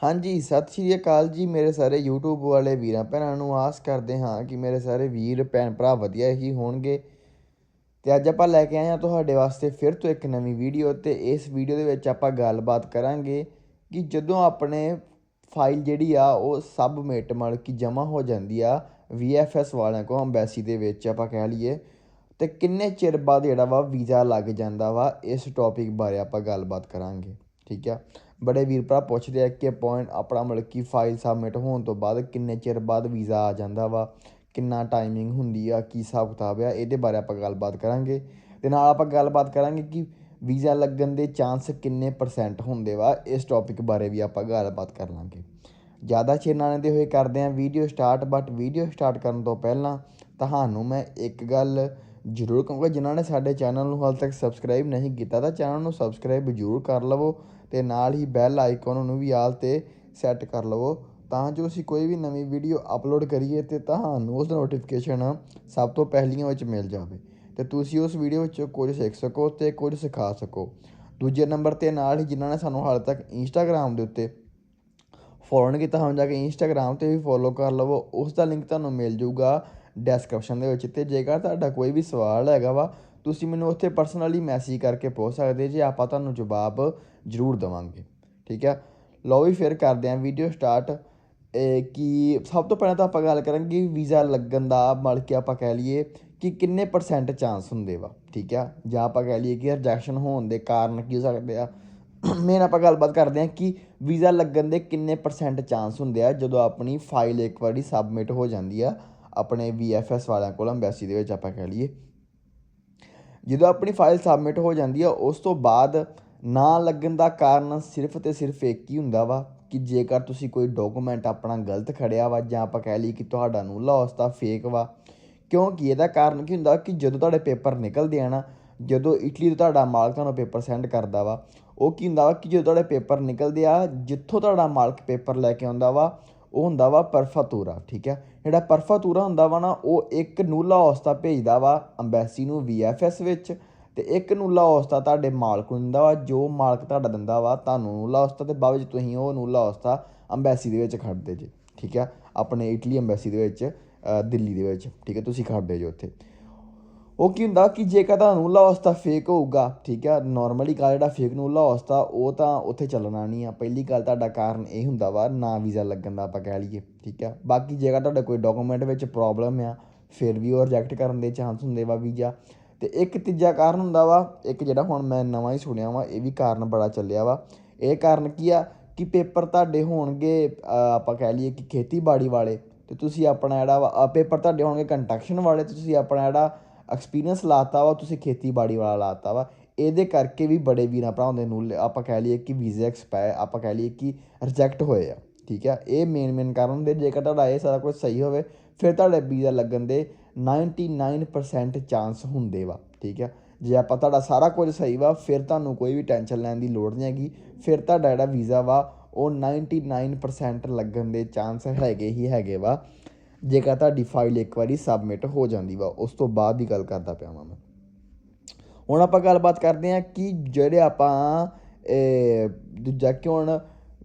ਹਾਂਜੀ, ਸਤਿ ਸ਼੍ਰੀ ਅਕਾਲ ਜੀ ਮੇਰੇ ਸਾਰੇ YouTube ਵਾਲੇ ਵੀਰਾਂ ਭੈਣਾਂ ਨੂੰ। ਆਸ ਕਰਦੇ ਹਾਂ ਕਿ ਮੇਰੇ ਸਾਰੇ ਵੀਰ, ਭੈਣ ਭਰਾ ਵਧੀਆ ਹੀ ਹੋਣਗੇ। ਤੇ ਅੱਜ ਆਪਾਂ ਲੈ ਕੇ ਆਏ ਹਾਂ ਤੁਹਾਡੇ ਵਾਸਤੇ ਫਿਰ ਤੋਂ ਇੱਕ ਨਵੀਂ ਵੀਡੀਓ ਤੇ ਇਸ ਵੀਡੀਓ ਦੇ ਵਿੱਚ ਆਪਾਂ ਗੱਲਬਾਤ ਕਰਾਂਗੇ ਕਿ ਜਦੋਂ ਆਪਣੇ ਫਾਈਲ ਜਿਹੜੀ ਆ, ਉਹ ਸਬਮਿਟ ਮਲ ਕਿ ਜਮ੍ਹਾਂ ਹੋ ਜਾਂਦੀ ਆ VFS ਵਾਲਿਆਂ ਕੋ ਅੰਬੈਸੀ ਦੇ ਵਿੱਚ ਆਪਾਂ ਕਹਿ ਲਈਏ, ਤੇ ਕਿੰਨੇ ਚਿਰ ਬਾਅਦ ਜਿਹੜਾ ਵਾ ਵੀਜ਼ਾ ਲੱਗ ਜਾਂਦਾ ਵਾ, ਇਸ ਟੌਪਿਕ ਬਾਰੇ ਆਪਾਂ ਗੱਲਬਾਤ ਕਰਾਂਗੇ। ਠੀਕ ਆ ਬੜੇ ਵੀਰ ਭਰਾ ਪੁੱਛਦੇ ਆ ਕਿ ਪੁਆਇੰਟ ਆਪਣਾ ਮਤਲਬ ਕਿ ਫਾਈਲ ਸਬਮਿਟ ਹੋਣ ਤੋਂ ਬਾਅਦ ਕਿੰਨੇ ਚਿਰ ਬਾਅਦ ਵੀਜ਼ਾ ਆ ਜਾਂਦਾ ਵਾ, ਕਿੰਨਾ ਟਾਈਮਿੰਗ ਹੁੰਦੀ ਆ, ਕੀ ਹਿਸਾਬ ਕਿਤਾਬ ਆ, ਇਹਦੇ ਬਾਰੇ ਆਪਾਂ ਗੱਲਬਾਤ ਕਰਾਂਗੇ। ਤੇ ਨਾਲ ਆਪਾਂ ਗੱਲਬਾਤ ਕਰਾਂਗੇ ਕਿ ਵੀਜ਼ਾ ਲੱਗਣ ਦੇ ਚਾਂਸ ਕਿੰਨੇ ਪਰਸੈਂਟ ਹੁੰਦੇ ਵਾ, ਇਸ ਟੌਪਿਕ ਬਾਰੇ ਵੀ ਆਪਾਂ ਗੱਲਬਾਤ ਕਰ ਲਾਂਗੇ। ਜ਼ਿਆਦਾ ਚਿਰ ਨਾ ਲੈਂਦੇ ਹੋਏ ਕਰਦੇ ਹਾਂ video start but video start ਕਰਨ ਤੋਂ ਪਹਿਲਾਂ ਤੁਹਾਨੂੰ ਮੈਂ ਇੱਕ ਗੱਲ ਜ਼ਰੂਰ ਕਹੂੰਗਾ, ਜਿਨ੍ਹਾਂ ਨੇ ਸਾਡੇ ਚੈਨਲ ਨੂੰ ਹਾਲ ਤੱਕ ਸਬਸਕ੍ਰਾਈਬ ਨਹੀਂ ਕੀਤਾ ਤਾਂ ਚੈਨਲ ਨੂੰ ਸਬਸਕ੍ਰਾਈਬ ਜ਼ਰੂਰ ਕਰ ਲਵੋ। ਤੇ ਨਾਲ ਹੀ ਬੈਲ ਆਈਕਨ ਨੂੰ ਵੀ ਆਲ ਤੇ ਸੈੱਟ ਕਰ ਲਵੋ। ਤਾਂ ਜੋ ਅਸੀਂ ਕੋਈ ਵੀ ਨਵੀਂ ਵੀਡੀਓ ਅਪਲੋਡ ਕਰੀਏ ਤੇ ਤੁਹਾਨੂੰ ਉਸ ਨੋਟੀਫਿਕੇਸ਼ਨ ਸਭ ਤੋਂ ਪਹਿਲੀਆਂ ਵਿੱਚ ਮਿਲ ਜਾਵੇ। ਤੇ ਤੁਸੀਂ ਉਸ ਵੀਡੀਓ ਵਿੱਚ ਕੁਝ ਸਿੱਖ ਸਕੋ ਤੇ ਕੁਝ ਸਿਖਾ ਸਕੋ। ਦੂਜੇ ਨੰਬਰ ਤੇ ਨਾਲ ਹੀ ਜਿਨ੍ਹਾਂ ਨੇ ਸਾਨੂੰ ਹਾਲੇ ਤੱਕ ਇੰਸਟਾਗ੍ਰam ਦੇ ਉੱਤੇ ਫੋਲੋ ਨਹੀਂ ਕੀਤਾ, ਹੁਣ ਜਾ ਕੇ ਇੰਸਟਾਗ੍ਰam ਤੇ ਵੀ ਫੋਲੋ ਕਰ ਲਵੋ। ਉਸ ਦਾ ਲਿੰਕ ਤੁਹਾਨੂੰ ਮਿਲ ਜਾਊਗਾ ਡਿਸਕ੍ਰਿਪਸ਼ਨ ਦੇ ਵਿੱਚ ਤੇ ਜੇਕਰ ਤੁਹਾਡਾ ਕੋਈ ਵੀ ਸਵਾਲ ਹੈਗਾ ਵਾ ਤੁਸੀਂ ਮੈਨੂੰ ਉੱਥੇ ਪਰਸਨਲੀ ਮੈਸੇਜ ਕਰਕੇ ਪੁੱਛ ਸਕਦੇ ਜੇ ਆਪਾਂ ਤੁਹਾਨੂੰ ਜਵਾਬ ਜ਼ਰੂਰ ਦਵਾਂਗੇ, ਠੀਕ ਹੈ? ਲਓ ਵੀ ਫਿਰ ਕਰਦੇ ਆਂ ਵੀਡੀਓ ਸਟਾਰਟ ਕਿ ਸਭ ਤੋਂ ਪਹਿਲਾਂ ਤਾਂ ਆਪਾਂ ਗੱਲ ਕਰਾਂਗੇ ਵੀਜ਼ਾ ਲੱਗਣ ਦਾ, ਮਤਲਬ ਕਿ ਆਪਾਂ ਕਹਿ ਲਈਏ ਕਿ ਕਿੰਨੇ ਪਰਸੈਂਟ ਚਾਂਸ ਹੁੰਦੇ ਵਾ, ਠੀਕ ਆ ਜਾਂ ਆਪਾਂ ਕਹਿ ਲਈਏ ਕਿ ਰਿਜੈਕਸ਼ਨ ਹੋਣ ਦੇ ਕਾਰਨ ਕੀ ਹੋ ਸਕਦੇ ਆ। ਮੇਨ ਆਪਾਂ ਗੱਲਬਾਤ ਕਰਦੇ ਹਾਂ ਕਿ ਵੀਜ਼ਾ ਲੱਗਣ ਦੇ ਕਿੰਨੇ ਪਰਸੈਂਟ ਚਾਂਸ ਹੁੰਦੇ ਆ ਜਦੋਂ ਆਪਣੀ ਫਾਈਲ ਇੱਕ ਵਾਰੀ ਸਬਮਿਟ ਹੋ ਜਾਂਦੀ ਆ ਆਪਣੇ VFS ਵਾਲਿਆਂ ਕੋਲ ਅੰਬੈਸੀ ਦੇ ਵਿੱਚ ਆਪਾਂ ਕਹਿ ਲਈਏ। ਜਦੋਂ ਆਪਣੀ ਫਾਈਲ ਸਬਮਿਟ ਹੋ ਜਾਂਦੀ ਆ, ਉਸ ਤੋਂ ਬਾਅਦ ਨਾ ਲੱਗਣ ਦਾ ਕਾਰਨ ਸਿਰਫ ਤੇ ਸਿਰਫ ਇੱਕ ਹੀ ਹੁੰਦਾ ਵਾ ਕਿ ਜੇਕਰ ਤੁਸੀਂ ਕੋਈ ਡਾਕੂਮੈਂਟ ਆਪਣਾ ਗਲਤ ਖੜਿਆ ਵਾ ਜਾਂ ਆਪਾਂ ਕਹਿ ਲਈ ਕਿ ਤੁਹਾਡਾ ਨੂੰ ਲਾਸ ਦਾ ਫੇਕ ਵਾ, ਕਿਉਂਕਿ ਇਹਦਾ ਕਾਰਨ ਕੀ ਹੁੰਦਾ ਕਿ ਜਦੋਂ ਤੁਹਾਡੇ ਪੇਪਰ ਨਿਕਲਦੇ ਆ ਨਾ, ਜਦੋਂ ਇਟਲੀ ਤੋਂ ਤੁਹਾਡਾ ਮਾਲਕ ਤੁਹਾਨੂੰ ਪੇਪਰ ਸੈਂਡ ਕਰਦਾ ਵਾ, ਉਹ ਕੀ ਹੁੰਦਾ ਵਾ ਕਿ ਜਦੋਂ ਤੁਹਾਡੇ ਪੇਪਰ ਨਿਕਲਦੇ ਆ, ਜਿੱਥੋਂ ਤੁਹਾਡਾ ਮਾਲਕ ਪੇਪਰ ਲੈ ਕੇ ਆਉਂਦਾ ਵਾ ਉਹ ਹੁੰਦਾ ਵਾ ਪਰਫਾਤੂਰਾ, ਠੀਕ ਹੈ? ਜਿਹੜਾ ਪਰਫਾਤੂਰਾ ਹੁੰਦਾ ਵਾ ਨਾ, ਉਹ ਇੱਕ ਨੂਲਾ ਔਸਤਾ ਭੇਜਦਾ ਵਾ ਅੰਬੈਸੀ ਨੂੰ VFS ਵਿੱਚ ਤੇ ਇੱਕ ਨੂਲਾ ਔਸਤਾ ਤੁਹਾਡੇ ਮਾਲਕ ਨੂੰ ਦਿੰਦਾ ਵਾ, ਜੋ ਮਾਲਕ ਤੁਹਾਡਾ ਦਿੰਦਾ ਵਾ, ਤੁਹਾਨੂੰ ਨੂਲਾ ਔਸਤਾ ਤੇ ਬਾਅਦ ਵਿੱਚ ਤੁਸੀਂ ਉਹ ਨੂਲਾ ਔਸਤਾ ਅੰਬੈਸੀ ਦੇ ਵਿੱਚ ਖੜਦੇ ਜੇ, ਠੀਕ ਹੈ? ਆਪਣੇ ਇਟਲੀ ਅੰਬੈਸੀ ਦੇ ਵਿੱਚ ਦਿੱਲੀ ਦੇ ਵਿੱਚ, ਠੀਕ ਹੈ? ਤੁਸੀਂ ਖੜਦੇ ਜੇ ਉੱਥੇ। ਉਹ ਕੀ ਹੁੰਦਾ ਕਿ ਜੇਕਰ ਤਾਂ ਨੂਲਾ ਹੌਸਤਾ ਫੇਕ ਹੋਊਗਾ, ਠੀਕ ਹੈ ਨਾਰਮਲੀ ਗੱਲ ਜਿਹੜਾ ਫੇਕ ਨੂਲਾ ਹੌਸਤਾ ਉਹ ਤਾਂ ਉੱਥੇ ਚੱਲਣਾ ਨਹੀਂ ਆ। ਪਹਿਲੀ ਗੱਲ ਤੁਹਾਡਾ ਕਾਰਨ ਇਹ ਹੁੰਦਾ ਵਾ, ਨਾ ਵੀਜ਼ਾ ਲੱਗਣ ਦਾ ਆਪਾਂ ਕਹਿ ਲਈਏ, ਠੀਕ ਹੈ। ਬਾਕੀ ਜੇਕਰ ਤੁਹਾਡਾ ਕੋਈ ਡਾਕੂਮੈਂਟ ਵਿੱਚ ਪ੍ਰੋਬਲਮ ਆ, ਫਿਰ ਵੀ ਉਹ ਰਿਜੈਕਟ ਕਰਨ ਦੇ ਚਾਂਸ ਹੁੰਦੇ ਵਾ ਵੀਜ਼ਾ ਤੇ ਇੱਕ ਤੀਜਾ ਕਾਰਨ ਹੁੰਦਾ ਵਾ, ਇੱਕ ਜਿਹੜਾ ਹੁਣ ਮੈਂ ਨਵਾਂ ਹੀ ਸੁਣਿਆ ਵਾ, ਇਹ ਵੀ ਕਾਰਨ ਬੜਾ ਚੱਲਿਆ ਵਾ। ਇਹ ਕਾਰਨ ਕੀ ਆ ਕਿ ਪੇਪਰ ਤੁਹਾਡੇ ਹੋਣਗੇ ਆਪਾਂ ਕਹਿ ਲਈਏ ਕਿ ਖੇਤੀਬਾੜੀ ਵਾਲੇ। ਤੇ ਤੁਸੀਂ ਆਪਣਾ ਜਿਹੜਾ ਵਾ ਪੇਪਰ ਤੁਹਾਡੇ ਹੋਣਗੇ ਕੰਸਟਰਕਸ਼ਨ ਵਾਲੇ, ਤੇ ਤੁਸੀਂ ਆਪਣਾ ਜਿਹੜਾ ਐਕਸਪੀਰੀਅੰਸ ਲਾਤਾ ਵਾ, ਤੁਸੀਂ ਖੇਤੀਬਾੜੀ ਵਾਲਾ ਲਾਤਾ ਵਾ, ਇਹਦੇ ਕਰਕੇ ਵੀ ਬੜੇ ਵੀਰਾਂ ਭਰਾਵਾਂ ਦੇ ਨੂੰ ਆਪਾਂ ਕਹਿ ਲਈਏ ਕਿ ਵੀਜ਼ਾ ਐਕਸਪਾਇਰ ਆਪਾਂ ਕਹਿ ਲਈਏ ਕਿ ਰਿਜੈਕਟ ਹੋਏ ਆ, ਠੀਕ ਆ? ਇਹ ਮੇਨ ਮੇਨ ਕਾਰਨ ਹੁੰਦੇ ਜੇਕਰ ਤੁਹਾਡਾ ਇਹ ਸਾਰਾ ਕੁਝ ਸਹੀ ਹੋਵੇ, ਫਿਰ ਤੁਹਾਡੇ ਵੀਜ਼ਾ ਲੱਗਣ ਦੇ 99% ਚਾਂਸ ਹੁੰਦੇ ਵਾ, ਠੀਕ ਆ? ਜੇ ਆਪਾਂ ਤੁਹਾਡਾ ਸਾਰਾ ਕੁਝ ਸਹੀ ਵਾ, ਫਿਰ ਤੁਹਾਨੂੰ ਕੋਈ ਵੀ ਟੈਨਸ਼ਨ ਲੈਣ ਦੀ ਲੋੜ ਨਹੀਂ ਹੈਗੀ, ਫਿਰ ਤੁਹਾਡਾ ਜਿਹੜਾ ਵੀਜ਼ਾ ਵਾ, ਉਹ 99% ਲੱਗਣ ਦੇ ਚਾਂਸ ਹੈਗੇ ਹੀ ਹੈਗੇ ਵਾ। ਜੇਕਰ ਤੁਹਾਡੀ ਫਾਈਲ ਇੱਕ ਵਾਰੀ ਸਬਮਿਟ ਹੋ ਜਾਂਦੀ ਵਾ, ਉਸ ਤੋਂ ਬਾਅਦ ਦੀ ਗੱਲ ਕਰਦਾ ਪਿਆ ਵਾਂ ਮੈਂ। ਹੁਣ ਆਪਾਂ ਗੱਲਬਾਤ ਕਰਦੇ ਹਾਂ ਕਿ ਜਿਹੜੇ ਆਪਾਂ ਦੂਜਾ ਕਿ ਹੁਣ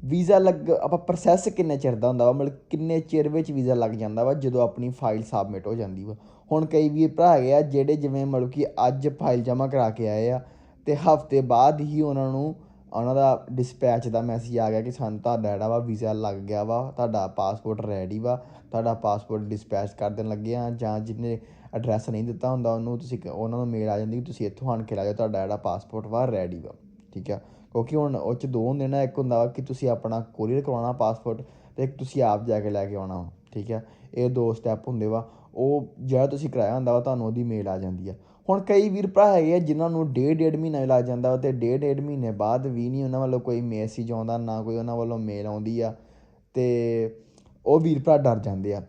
ਵੀਜ਼ਾ ਲੱਗ, ਆਪਾਂ ਪ੍ਰੋਸੈਸ ਕਿੰਨੇ ਚਿਰ ਦਾ ਹੁੰਦਾ ਵਾ? ਮਤਲਬ ਕਿੰਨੇ ਚਿਰ ਵਿੱਚ ਵੀਜ਼ਾ ਲੱਗ ਜਾਂਦਾ ਵਾ ਜਦੋਂ ਆਪਣੀ ਫਾਈਲ ਸਬਮਿਟ ਹੋ ਜਾਂਦੀ ਵਾ? ਹੁਣ ਕਈ ਵੀ ਭਰਾ ਹੈਗੇ ਆ ਜਿਹੜੇ ਜਿਵੇਂ ਮਤਲਬ ਕਿ ਅੱਜ ਫਾਈਲ ਜਮ੍ਹਾਂ ਕਰਾ ਕੇ ਆਏ ਆ, ਤੇ ਹਫ਼ਤੇ ਬਾਅਦ ਹੀ ਉਹਨਾਂ ਨੂੰ ਉਹਨਾਂ ਦਾ ਡਿਸਪੈਚ ਦਾ ਮੈਸੇਜ ਆ ਗਿਆ ਕਿ ਸਾਨੂੰ ਤੁਹਾਡਾ ਜਿਹੜਾ ਵਾ ਵੀਜ਼ਾ ਲੱਗ ਗਿਆ ਵਾ, ਤੁਹਾਡਾ ਪਾਸਪੋਰਟ ਰੈਡੀ ਵਾ, ਤੁਹਾਡਾ ਪਾਸਪੋਰਟ ਡਿਸਪੈਚ ਕਰ ਦੇਣ ਲੱਗੇ ਆ ਜਾਂ ਜਿਹਨੇ ਐਡਰੈਸ ਨਹੀਂ ਦਿੱਤਾ ਹੁੰਦਾ ਉਹਨੂੰ ਤੁਸੀਂ ਉਹਨਾਂ ਨੂੰ ਮੇਲ ਆ ਜਾਂਦੀ ਕਿ ਤੁਸੀਂ ਇੱਥੋਂ ਆਣ ਕੇ ਲੈ ਜਾਓ, ਤੁਹਾਡਾ ਜਿਹੜਾ ਪਾਸਪੋਰਟ ਵਾ ਰੈਡੀ ਵਾ, ਠੀਕ ਆ? ਕਿਉਂਕਿ ਹੁਣ ਉਹ ਚ ਦੋ ਹੁੰਦੇ ਨਾ, ਇੱਕ ਹੁੰਦਾ ਵਾ ਕਿ ਤੁਸੀਂ ਆਪਣਾ ਕੋਰੀਅਰ ਕਰਵਾਉਣਾ ਪਾਸਪੋਰਟ ਤੇ ਇੱਕ ਤੁਸੀਂ ਆਪ ਜਾ ਕੇ ਲੈ ਕੇ ਆਉਣਾ ਠੀਕ ਆ? ਇਹ ਦੋ ਸਟੈਪ ਹੁੰਦੇ ਵਾ, ਉਹ ਜਿਹੜਾ ਤੁਸੀਂ ਕਰਾਇਆ ਹੁੰਦਾ ਵਾ ਤੁਹਾਨੂੰ ਉਹਦੀ ਮੇਲ ਆ ਜਾਂਦੀ ਆ। ਹੁਣ ਕਈ ਵੀਰ ਭਰਾ ਹੈਗੇ ਆ ਜਿਨ੍ਹਾਂ ਨੂੰ ਡੇਢ ਡੇਢ ਮਹੀਨਾ ਲੱਗ ਜਾਂਦਾ ਤੇ ਡੇਢ ਡੇਢ ਮਹੀਨੇ ਬਾਅਦ ਵੀ ਨਹੀਂ ਉਹਨਾਂ ਵੱਲੋਂ ਕੋਈ ਮੈਸੇਜ ਆਉਂਦਾ, ਨਾ ਕੋਈ ਉਹਨਾਂ ਵੱਲੋਂ ਮੇਲ ਆਉਂਦੀ ਆ ਤੇ ਉਹ ਵੀਰ ਭਰਾ ਡਰ ਜਾਂਦੇ ਆ।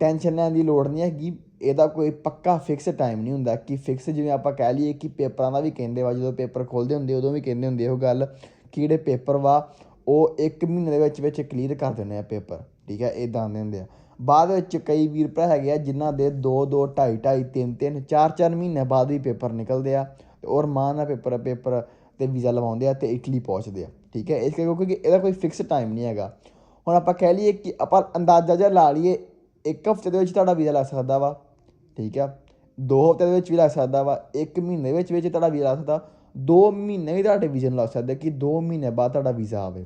ਟੈਨਸ਼ਨ ਲੈਣ ਦੀ ਲੋੜ ਨਹੀਂ ਹੈਗੀ, ਇਹਦਾ ਕੋਈ ਪੱਕਾ ਫਿਕਸ ਟਾਈਮ ਨਹੀਂ ਹੁੰਦਾ ਕਿ ਫਿਕਸ ਜਿਵੇਂ ਆਪਾਂ ਕਹਿ ਲਈਏ ਕਿ ਪੇਪਰਾਂ ਦਾ ਵੀ ਕਹਿੰਦੇ ਵਾ, ਜਦੋਂ ਪੇਪਰ ਖੋਲਦੇ ਹੁੰਦੇ ਉਦੋਂ ਵੀ ਕਹਿੰਦੇ ਹੁੰਦੇ ਉਹ ਗੱਲ ਕਿ ਜਿਹੜੇ ਪੇਪਰ ਵਾ ਉਹ 1 ਮਹੀਨੇ ਦੇ ਵਿੱਚ ਵਿੱਚ ਕਲੀਅਰ ਕਰ ਦਿੰਦੇ ਆ ਪੇਪਰ, ਠੀਕ ਹੈ ਇਦਾਂ ਦੇ ਹੁੰਦੇ ਆ। ਬਾਅਦ ਵਿੱਚ ਕਈ ਵੀਰ ਭਰਾ ਹੈਗੇ ਆ, ਜਿਨ੍ਹਾਂ ਦੇ 2 2 2.5 2.5 3 3 4 4 ਮਹੀਨੇ ਬਾਅਦ ਹੀ ਪੇਪਰ ਨਿਕਲਦੇ ਆ ਔਰ ਮਾਂ ਦਾ ਪੇਪਰ ਪੇਪਰ ਤੇ ਵੀਜ਼ਾ ਲਵਾਉਂਦੇ ਆ ਤੇ ਇਟਲੀ ਪਹੁੰਚਦੇ ਆ, ਠੀਕ ਹੈ? ਇਸ ਕਰਕੇ ਕਿਉਂਕਿ ਇਹਦਾ ਕੋਈ ਫਿਕਸ ਟਾਈਮ ਨਹੀਂ ਹੈਗਾ। ਹੁਣ ਆਪਾਂ ਕਹਿ ਲਈਏ ਕਿ ਆਪਾਂ ਅੰਦਾਜ਼ਾ ਜਿਹਾ ਲਾ ਲਈਏ, ਇੱਕ ਹਫ਼ਤੇ ਦੇ ਵਿੱਚ ਤੁਹਾਡਾ ਵੀਜ਼ਾ ਲੱਗ ਸਕਦਾ ਵਾ, ਠੀਕ ਆ? ਦੋ ਹਫ਼ਤੇ ਦੇ ਵਿੱਚ ਵੀ ਲੱਗ ਸਕਦਾ ਵਾ, ਇੱਕ ਮਹੀਨੇ ਵਿੱਚ ਵਿੱਚ ਤੁਹਾਡਾ ਵੀਜ਼ਾ ਲੱਗ ਸਕਦਾ, ਦੋ ਮਹੀਨੇ ਵੀ ਤੁਹਾਡੇ ਵੀਜ਼ਾ ਨੂੰ ਲੱਗ ਸਕਦੇ ਕਿ ਦੋ ਮਹੀਨੇ ਬਾਅਦ ਤੁਹਾਡਾ ਵੀਜ਼ਾ ਆਵੇ,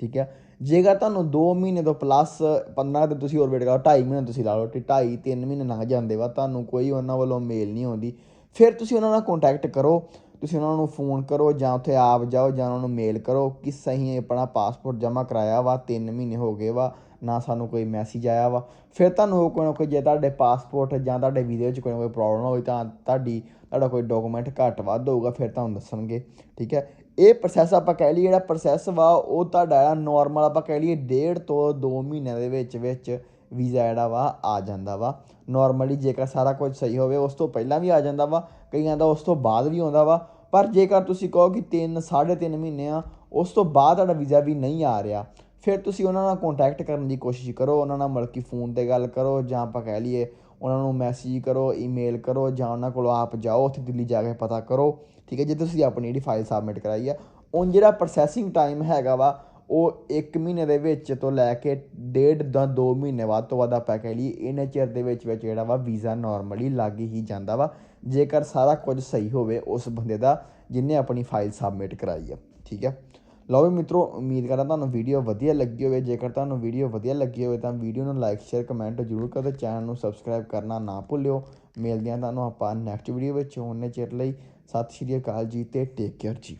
ਠੀਕ ਆ? ਜੇਕਰ ਤੁਹਾਨੂੰ 2 ਮਹੀਨੇ ਤੋਂ ਪਲੱਸ 15 ਦਿਨ ਤੁਸੀਂ ਹੋਰ ਵੇਟ ਕਰੋ 2.5 ਮਹੀਨੇ ਤੁਸੀਂ ਲਾ ਲਓ, ਤੇ 2.5 3 ਮਹੀਨੇ ਲੰਘ ਜਾਂਦੇ ਵਾ, ਤੁਹਾਨੂੰ ਕੋਈ ਉਹਨਾਂ ਵੱਲੋਂ ਮੇਲ ਨਹੀਂ ਆਉਂਦੀ। ਫਿਰ ਤੁਸੀਂ ਉਹਨਾਂ ਨਾਲ ਕੰਟੈਕਟ ਕਰੋ, ਤੁਸੀਂ ਉਹਨਾਂ ਨੂੰ ਫੋਨ ਕਰੋ, ਜਾਂ ਉੱਥੇ ਆਪ ਜਾਓ, ਜਾਂ ਉਹਨਾਂ ਨੂੰ ਮੇਲ ਕਰੋ ਕਿ ਸਹੀ ਆਪਣਾ ਪਾਸਪੋਰਟ ਜਮ੍ਹਾਂ ਕਰਾਇਆ ਵਾ 3 ਮਹੀਨੇ ਹੋ ਗਏ ਵਾ ਨਾ ਸਾਨੂੰ ਕੋਈ ਮੈਸੇਜ ਆਇਆ ਵਾ। ਫਿਰ ਤੁਹਾਨੂੰ ਕੋਈ ਨਾ ਕੋਈ ਜੇ ਤੁਹਾਡੇ ਪਾਸਪੋਰਟ ਜਾਂ ਤੁਹਾਡੇ ਵੀਜ਼ੇ ਵਿੱਚ ਕੋਈ ਨਾ ਕੋਈ ਪ੍ਰੋਬਲਮ ਹੋਈ ਤਾਂ ਤੁਹਾਡੀ, ਤੁਹਾਡਾ ਕੋਈ ਡਾਕੂਮੈਂਟ ਘੱਟ ਵੱਧ ਹੋਊਗਾ, ਫਿਰ ਤੁਹਾਨੂੰ ਦੱਸਣਗੇ। ਠੀਕ ਹੈ? ਇਹ ਪ੍ਰੋਸੈਸ ਆਪਾਂ ਕਹਿ ਲਈਏ, ਜਿਹੜਾ ਪ੍ਰੋਸੈਸ ਵਾ, ਉਹ ਤੁਹਾਡਾ ਜਿਹੜਾ ਨਾਰਮਲ ਆਪਾਂ ਕਹਿ ਲਈਏ, ਡੇਢ ਤੋਂ 2 ਮਹੀਨਿਆਂ ਦੇ ਵਿੱਚ ਵਿੱਚ ਵੀਜ਼ਾ ਜਿਹੜਾ ਵਾ, ਆ ਜਾਂਦਾ ਵਾ। ਨਾਰਮਲੀ ਜੇਕਰ ਸਾਰਾ ਕੁਝ ਸਹੀ ਹੋਵੇ, ਉਸ ਤੋਂ ਪਹਿਲਾਂ ਵੀ ਆ ਜਾਂਦਾ ਵਾ, ਕਈਆਂ ਦਾ ਉਸ ਤੋਂ ਬਾਅਦ ਵੀ ਆਉਂਦਾ ਵਾ। ਪਰ ਜੇਕਰ ਤੁਸੀਂ ਕਹੋ ਕਿ 3 3.5 ਮਹੀਨੇ ਆ, ਉਸ ਤੋਂ ਬਾਅਦ ਤੁਹਾਡਾ ਵੀਜ਼ਾ ਵੀ ਨਹੀਂ ਆ ਰਿਹਾ। ਫਿਰ ਤੁਸੀਂ ਉਹਨਾਂ ਨਾਲ ਕੰਟੈਕਟ ਕਰਨ ਦੀ ਕੋਸ਼ਿਸ਼ ਕਰੋ, ਉਹਨਾਂ ਨਾਲ ਮਤਲਬ ਕਿ ਫੋਨ ਤੇ ਗੱਲ ਕਰੋ ਜਾਂ ਆਪਾਂ ਕਹਿ ਲਈਏ ਉਹਨਾਂ ਨੂੰ ਮੈਸੇਜ ਕਰੋ ਈਮੇਲ ਕਰੋ ਜਾਂ ਉਹਨਾਂ ਕੋਲ ਆਪ ਜਾਓ, ਉੱਥੇ ਦਿੱਲੀ ਜਾ ਕੇ ਪਤਾ ਕਰੋ, ਠੀਕ ਹੈ ਜੇ? ਤੁਸੀਂ ਆਪਣੀ ਜਿਹੜੀ ਫਾਈਲ ਸਬਮਿਟ ਕਰਾਈ ਆ, ਉਹ ਜਿਹੜਾ ਪ੍ਰੋਸੈਸਿੰਗ ਟਾਈਮ ਹੈਗਾ ਵਾ, ਉਹ 1 ਮਹੀਨੇ ਦੇ ਵਿੱਚ ਤੋਂ ਲੈ ਕੇ ਡੇਢ ਦਾ 2 ਮਹੀਨੇ ਬਾਅਦ ਤੋਂ ਬਾਅਦ ਆਪਾਂ ਕਹਿ ਲਈਏ ਇਹਨੇ ਚਿਰ ਦੇ ਵਿੱਚ ਵਿੱਚ ਜਿਹੜਾ ਵਾ ਵੀਜ਼ਾ ਨਾਰਮਲੀ ਲੱਗ ਹੀ ਜਾਂਦਾ ਵਾ। ਜੇਕਰ ਸਾਰਾ ਕੁਝ ਸਹੀ ਹੋਵੇ, ਉਸ ਬੰਦੇ ਦਾ ਜਿਨੇ ਆਪਣੀ ਫਾਈਲ ਸਬਮਿਟ ਕਰਾਈ ਆ, ਠੀਕ ਹੈ? ਲਓ ਵੀ ਮਿੱਤਰੋ, ਉਮੀਦ ਕਰਦਾ ਤੁਹਾਨੂੰ ਵੀਡੀਓ ਵਧੀਆ ਲੱਗੀ ਹੋਵੇ। ਜੇਕਰ ਤੁਹਾਨੂੰ ਵੀਡੀਓ ਵਧੀਆ ਲੱਗੀ ਹੋਵੇ ਤਾਂ ਵੀਡੀਓ ਨੂੰ ਲਾਈਕ ਸ਼ੇਅਰ ਕਮੈਂਟ ਜ਼ਰੂਰ ਕਰੋ ਤੇ ਚੈਨਲ ਨੂੰ ਸਬਸਕ੍ਰਾਈਬ ਕਰਨਾ ਨਾ ਭੁੱਲਿਓ। ਮਿਲਦੇ ਹਾਂ ਤੁਹਾਨੂੰ ਆਪਾਂ ਨੈਕਸਟ ਵੀਡੀਓ ਵਿੱਚ। ਉਹਨੇ ਚਿਰ ਲਈ ਸਤਿ ਸ਼੍ਰੀ ਅਕਾਲ ਜੀ ਤੇ ਟੇਕ ਕੇਅਰ ਜੀ।